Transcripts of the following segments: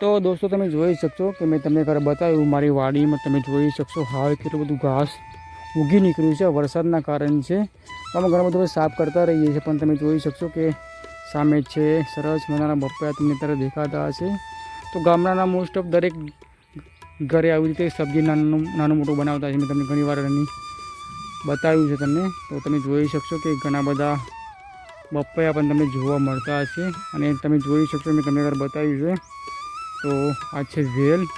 તો દોસ્તો, તમે જોઈ શકશો કે મેં તમને ઘરે બતાવ્યું, મારી વાડીમાં તમે જોઈ શકશો હાલ કેટલું બધું ઘાસ ઉગી નીકળ્યું છે, વરસાદના કારણે છે. અમે ઘણું બધું સાફ કરતા રહીએ છીએ, પણ તમે જોઈ શકશો કે સામે છે, સરસ મજાના બપૈયા તમને ત્યારે દેખાતા હશે. તો ગામડાના મોસ્ટ ઓફ દરેક ઘરે આવી રીતે સબ્જી નાનું નાનું મોટું બનાવતા છે મેં તમને ઘણી વાર એની બતાવ્યું છે તમને. તો તમે જોઈ શકશો કે ઘણા બધા બપૈયા પણ તમને જોવા મળતા હશે. અને તમે જોઈ શકશો, મેં તમને બતાવ્યું છે. તો આ છે વેલ.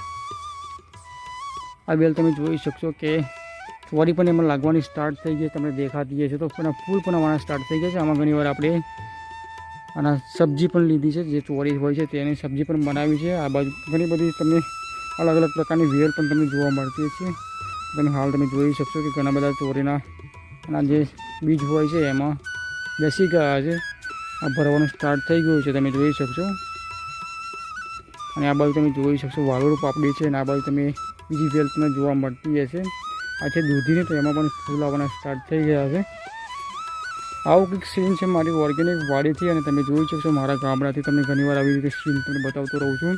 આ વેલ તમે જોઈ શકશો કે ચોરી પણ એમાં લાગવાની સ્ટાર્ટ થઈ ગઈ તમને દેખાતી છે તો પણ ફૂલ પણ આવવાના સ્ટાર્ટ થઈ ગયા છે. આમાં ઘણીવાર આપણે આના સબ્જી પણ લીધી છે. જે ચોરી હોય છે તેની સબ્જી પણ બનાવી છે. આ બાજુ ઘણી બધી તમને અલગ અલગ પ્રકારની વેલ પણ તમને જોવા મળતી છે તમે હાલ તમે જોઈ શકશો કે ઘણા બધા ચોરીના આના જે બીજ હોય છે એમાં બેસી ગયા છે. આ ભરવાનું સ્ટાર્ટ થઈ ગયું છે. તમે જોઈ શકશો. અને આ બાજુ તમે જોઈ શકશો વાલોડ પાપડી છે અને આ બાજુ તમે બીજી વેલ તમને જોવા મળતી હશે આ છે દૂધીને, તો એમાં પણ ફૂલ આવવાના સ્ટાર્ટ થઈ ગયા છે. આવું કંઈક સીન છે મારી ઓર્ગેનિક વાડીથી અને તમે જોઈ શકશો મારા ગામડાથી. તમને ઘણીવાર આવી રીતે સીન તમને બતાવતો રહું છું.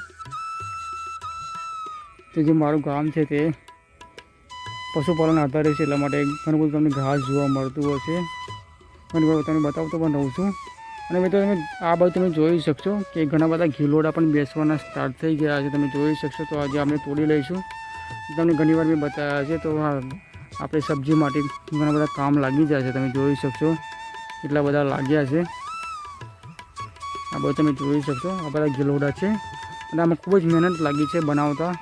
તો જે મારું ગામ છે તે પશુપાલન આધારે છે, એટલા માટે ઘણું બધું તમને ઘાસ જોવા મળતું હશે ઘણી વાર તમને બતાવતો પણ રહું છું. અને મિત્રો તમે આ બાજુ તમે જોઈ શકશો કે ઘણા બધા ઘીલોડા પણ બેસવાના સ્ટાર્ટ થઈ ગયા છે. તમે જોઈ શકશો તો આજે આપણે તોડી લઈશું. તમને ઘણીવાર મેં બતાવ્યા છે તો આપણે સબ્જી માટે ઘણા બધા કામ લાગી જાય છે. તમે જોઈ શકશો એટલા બધા લાગ્યા છે. આ બધું તમે જોઈ શકશો આ બધા ગિલોડા છે. અને આમાં ખૂબ જ મહેનત લાગી છે બનાવતા.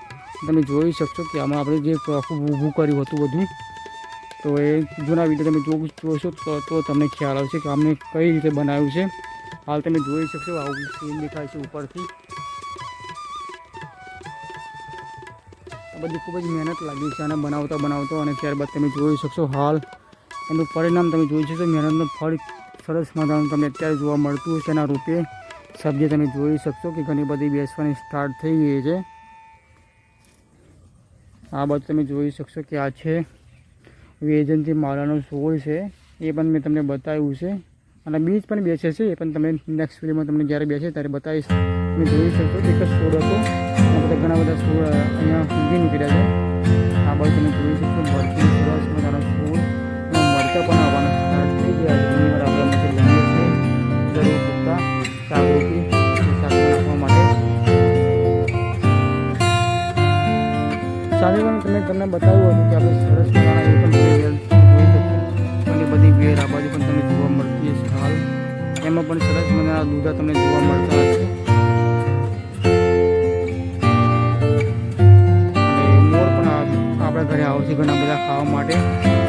તમે જોઈ શકશો કે આમાં આપણે જે આખું ઊભું કર્યું હતું બધું તો એ જૂના વીડિયો તમે જો જોશો તો તમને ખ્યાલ આવશે કે આમને કઈ રીતે બનાવ્યું છે. હાલ તમે જોઈ શકશો આવું સીન દેખાય છે ઉપરથી. આ બધી ખૂબ જ મહેનત લાગી છે આને બનાવતા બનાવતા અને ત્યારબાદ તમે જોઈ શકશો હાલ. એનું પરિણામ તમે જોઈ શકશો. મહેનતનું ફળ સરસ મજાનું તમને અત્યારે જોવા મળતું હશે એના રૂપે. સબ્જી તમે જોઈ શકશો કે ઘણી બધી બેસવાની સ્ટાર્ટ થઈ ગઈ છે. આ બધું તમે જોઈ શકશો કે આ છે વેજનથી માળાનો છોડ છે, એ પણ મેં તમને બતાવ્યું છે. અને બીજ પણ બેસે છે, એ પણ તમે નેક્સ્ટ વિડીયોમાં તમને જ્યારે બેસે ત્યારે બતાવીશ. તમે જોઈ શકશો એક જ છોડ હતો. અને બધા ઘણા બધા છોડ અહીંયા સુધી નીકળ્યા છે. આ બાજુ તમે જોઈ શકશો મરચી સરસ મજાનો છોડ. પણ આવવાના સ્ટાર્ટ વાર સાથે પણ તમે તમને બતાવ્યું હતું કે આપણે સરસ મજાના આ બાજુ પણ તમને જોવા મળતી હશે હાલ. એમાં પણ સરસ મજાના દૂધા તમને જોવા મળતા હશે. આપણા ઘરે આવશે ઘણા બધા ખાવા માટે.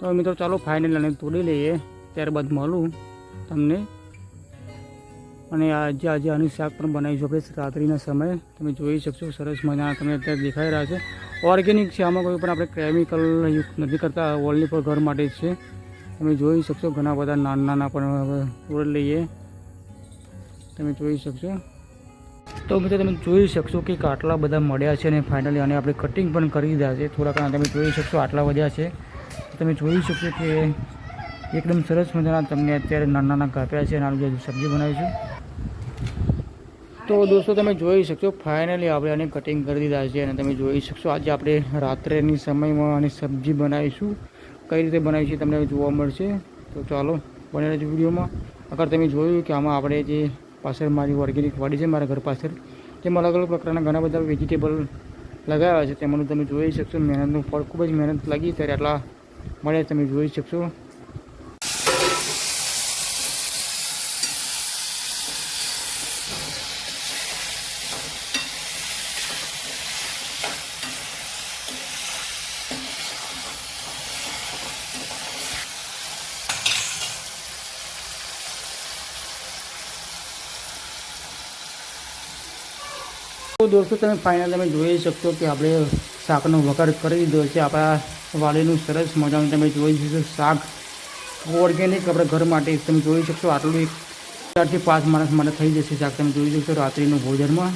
તો મિત્રો ચાલો ફાઇનલ અને તોડી લઈએ. ત્યારબાદ મળું તમને. અને આજે આજે આનું શાક પણ બનાવીશું આપણે રાત્રિના સમયે. તમે જોઈ શકશો, સરસ મજાના તમને અત્યારે દેખાઈ રહ્યા છે. ઓર્ગેનિક છે, આમાં કોઈ પણ આપણે કેમિકલ યુક્ત નથી કરતા. ઓનલી પર ઘર માટે છે. તમે જોઈ શકશો, ઘણા બધા નાના નાના પણ તોડી લઈએ. તમે જોઈ શકશો. તો મિત્રો તમે જોઈ શકશો કે આટલા બધા મળ્યા છે અને ફાઇનલી આને આપણે કટિંગ પણ કરી દીધા છે. થોડા ઘણા તમે જોઈ શકશો, આટલા વધ્યા છે. તમે જોઈ શકશો કે એકદમ સરસ મજાના તમને અત્યારે નાના નાના કાપ્યા છે નાનું જે સબ્જી બનાવીશું તો દોસ્તો તમે જોઈ શકશો ફાઇનલી આપણે આને કટિંગ કરી દીધા છે અને તમે જોઈ શકશો, આજે આપણે રાત્રેની સમયમાં આની સબ્જી બનાવીશું. કઈ રીતે બનાવીશું તમને જોવા મળશે. તો ચાલો, બને રહેજો વિડીયોમાં. અગર તમે જોયું કે આમાં આપણે જે પાછળ મારી ઓર્ગેનિક વાડી છે, મારા ઘર પાછળ, તેમાં અલગ અલગ પ્રકારના ઘણા બધા વેજીટેબલ લગાવ્યા છે, તેમાંનું તમે જોઈ શકશો. મહેનતનું ફળ ખૂબ જ મહેનત લાગી ત્યારે આટલા મળ્યા તમે જોઈ શકશો. તો દોસ્તો, તમે ફાઇનલ તમે જોઈ શકશો કે આપણે શાકનો વઘાર કરી દીધો છે. આપણા વાડીનું સરસ મજાનું તમે જોઈ શકશો શાક. ઓર્ગેનિક આપણે ઘર માટે તમે જોઈ શકશો. આટલું એક ચારથી પાંચ માણસ માટે થઈ જશે શાક તમે જોઈ શકશો રાત્રિનું ભોજનમાં.